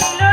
সুখ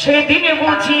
সেদিন বুঝি